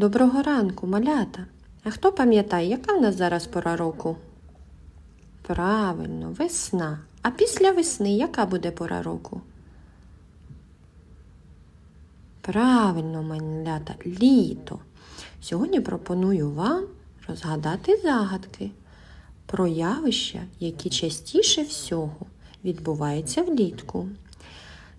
Доброго ранку, малята. А хто пам'ятає, яка в нас зараз пора року? Правильно, весна. А після весни яка буде пора року? Правильно, малята, літо. Сьогодні пропоную вам розгадати загадки про явища, які частіше всього відбуваються влітку.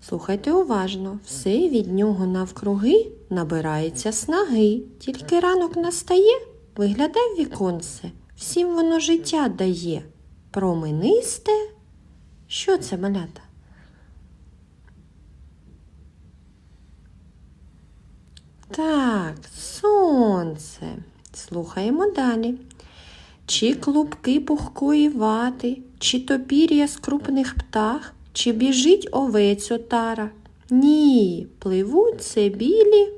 Слухайте уважно, все від нього навкруги набирається снаги. Тільки ранок настає, виглядай віконце, всім воно життя дає. Променисте. Що це, малята? Так, сонце. Слухаємо далі. Чи клубки пухкої вати, чи то пір'я з крупних птах, чи біжить овець отара? Ні, пливуть це білі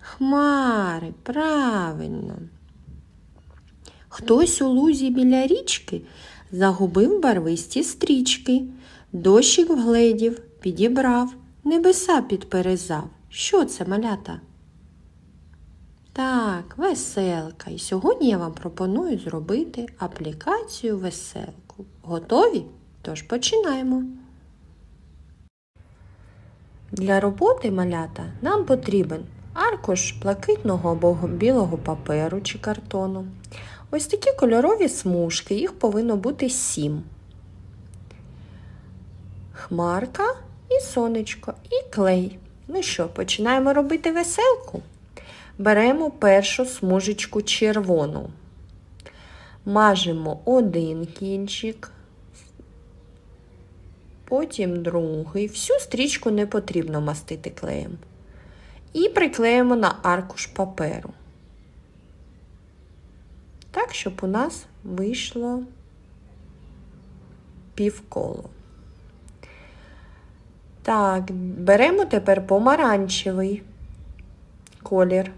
хмари, правильно. Хтось у лузі біля річки загубив барвисті стрічки, дощик вгледів, підібрав, небеса підперезав. Що це, малята? Так, веселка. І сьогодні я вам пропоную зробити аплікацію веселку. Готові? Тож починаємо. Для роботи малята нам потрібен аркуш блакитного або білого паперу чи картону. Ось такі кольорові смужки, їх повинно бути сім. Хмарка і сонечко, і клей. Ну що, починаємо робити веселку? Беремо першу смужечку червону, мажемо один кінчик, потім другий. Всю стрічку не потрібно мастити клеєм. І приклеїмо на аркуш паперу. Так, щоб у нас вийшло півколо. Так, беремо тепер помаранчевий колір,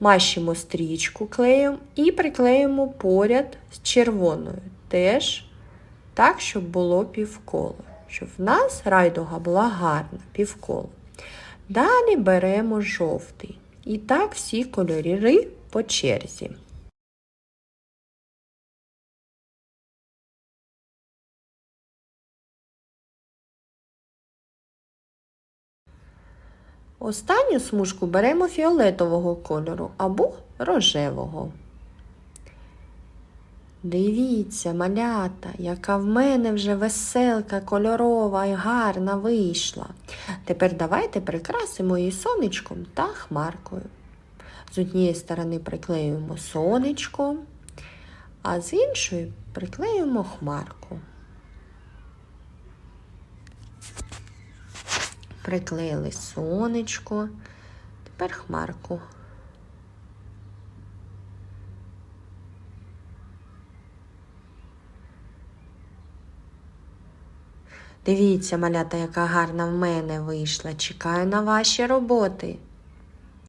мащимо стрічку клеєм і приклеїмо поряд з червоною. Теж так, щоб було півколо. Щоб в нас райдуга була гарна, півколо. Далі беремо жовтий. І так всі кольори по черзі. Останню смужку беремо фіолетового кольору або рожевого. Дивіться, малята, яка в мене вже веселка кольорова і гарна вийшла. Тепер давайте прикрасимо її сонечком та хмаркою. З однієї сторони приклеюємо сонечко, а з іншої приклеюємо хмарку. Приклеїли сонечко, тепер хмарку. Дивіться, малята, яка гарна в мене вийшла. Чекаю на ваші роботи.